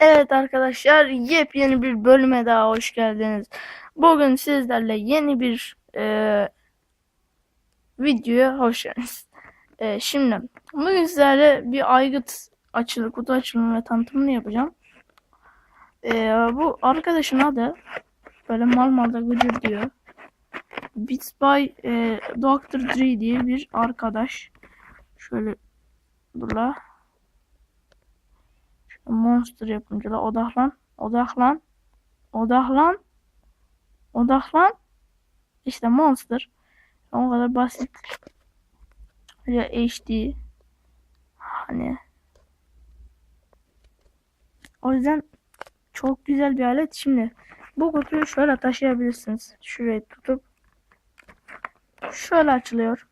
Evet arkadaşlar yepyeni bir bölüme daha hoş geldiniz. Bugün sizlerle yeni bir e, videoya hoş geldiniz. E, şimdi bugün sizlerle bir aygıt açılır, kutu açılımı ve tanıtımını yapacağım. E, bu arkadaşın adı böyle mal malda gıcır diyor. Beats by e, Dr. Dre diye bir arkadaş. Şöyle burada. Monster yapımcılar odaklan. Odaklan. Odaklan. Odaklan. İşte Monster. O kadar basit. Ya HD. Hani. O yüzden çok güzel bir alet. Şimdi bu kutuyu şöyle taşıyabilirsiniz. Şurayı tutup şöyle açılıyor.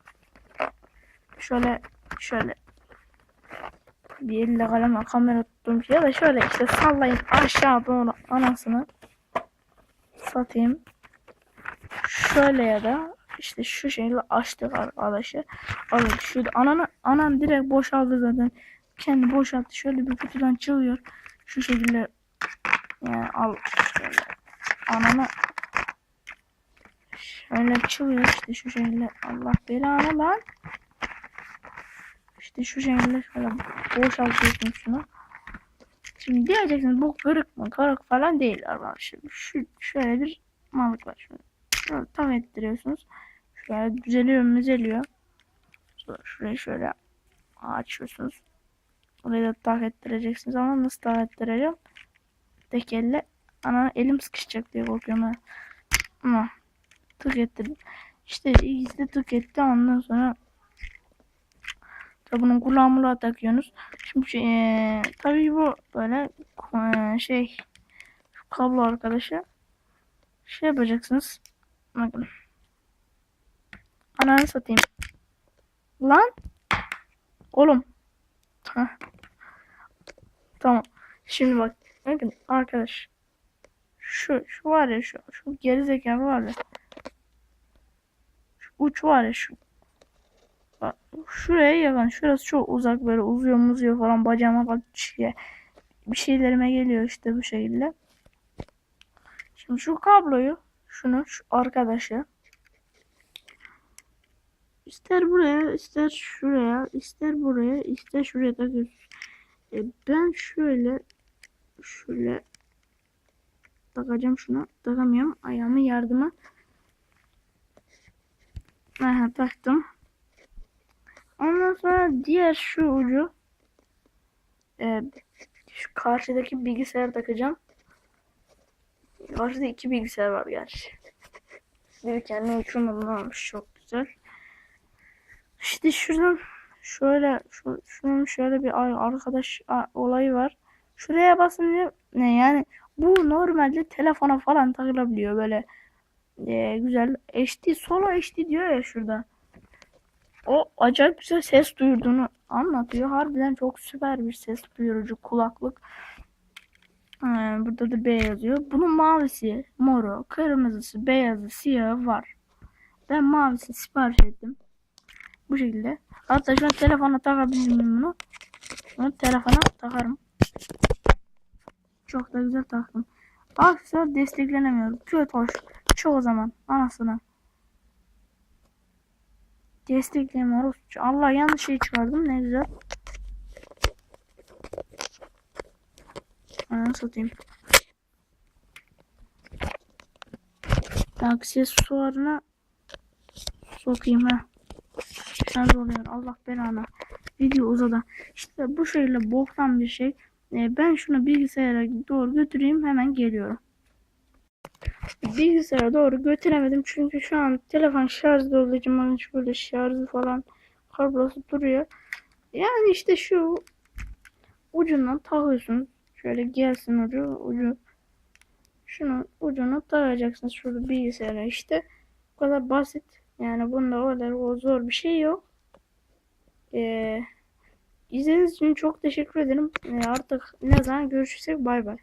Şöyle şöyle bir elle kaleme kamera tuttum ya da şöyle işte sallayın aşağı doğru anasını satayım. Şöyle ya da işte şu şekilde açtık arkadaşlar. Alın şu ananı anan direkt boşaldı zaten. Kendi boşalttı. Şöyle bir kutudan çıkıyor. Şu şekilde yani al şöyle ananı şöyle çıkıyor işte şu şekilde Allah belanı lan. İşte şu şekilde şöyle boşaltıyorsun şunu. Şimdi diyeceksiniz bu kırık mı? Kırık falan değil arkadaşlar. Şu şöyle bir malık var şöyle. Şöyle tam ettiriyorsunuz. Şöyle düzeliyor müzeliyor. Sonra şurayı şöyle açıyorsunuz. Orayı da tak ettireceksiniz ama nasıl tak ettireceğim? Tek elle ana elim sıkışacak diye korkuyorum ben. Ama tık ettirdim. İşte ikisi de tık etti ondan sonra bunun kulağımla takıyorsunuz. Şimdi şey, ee, tabii bu böyle ee, şey şu kablo arkadaşı şey yapacaksınız. Bakın. Ananı satayım. Lan. Oğlum. Heh. Tamam. Şimdi bak. Bakın arkadaş. Şu, şu var ya şu. Şu gerizekalı var ya. Şu uç var ya şu. Şuraya yakın. Şurası çok uzak böyle uzuyor muzuyor falan bacağıma bak şey, bir şeylerime geliyor işte bu şekilde. Şimdi şu kabloyu şunu şu arkadaşı ister buraya ister şuraya ister buraya ister şuraya takıyoruz. E, ben şöyle şöyle takacağım şunu takamıyorum ayağımı yardıma Aha, taktım. Ondan sonra diğer şu ucu e, şu karşıdaki bilgisayar takacağım. Karşıda iki bilgisayar var gerçi. Biri kendi uçurmadan almış çok güzel. İşte şuradan şöyle şu, şunun şöyle bir arkadaş olayı var. Şuraya basınca ne yani bu normalde telefona falan takılabiliyor böyle e, güzel HD solo HD diyor ya şurada o acayip güzel ses duyurduğunu anlatıyor. Harbiden çok süper bir ses duyurucu kulaklık. Ee, burada da B yazıyor. Bunun mavisi, moru, kırmızısı, beyazı, siyahı var. Ben mavisi sipariş ettim. Bu şekilde. Hatta şu an telefona takabilirim bunu. Bunu telefona takarım. Çok da güzel taktım. Aksesuar desteklenemiyor. Kötü hoş. Çoğu zaman anasını. Destekleme Rusça. Allah yanlış şey çıkardım ne güzel. Ananı satayım. Aksesuarına sokayım ha. Sen oluyor. Allah belanı. Video uzadı. İşte bu şeyle boktan bir şey. Ee, ben şunu bilgisayara doğru götüreyim hemen geliyorum bilgisayara doğru götüremedim çünkü şu an telefon için hiç böyle şarjı falan kablosu duruyor. Yani işte şu ucundan takıyorsunuz. Şöyle gelsin ucu ucu. Şunu ucunu takacaksınız şurada bilgisayara işte. Bu kadar basit. Yani bunda o kadar o zor bir şey yok. Ee, izlediğiniz için çok teşekkür ederim. Ee, artık ne zaman görüşürsek bay bay.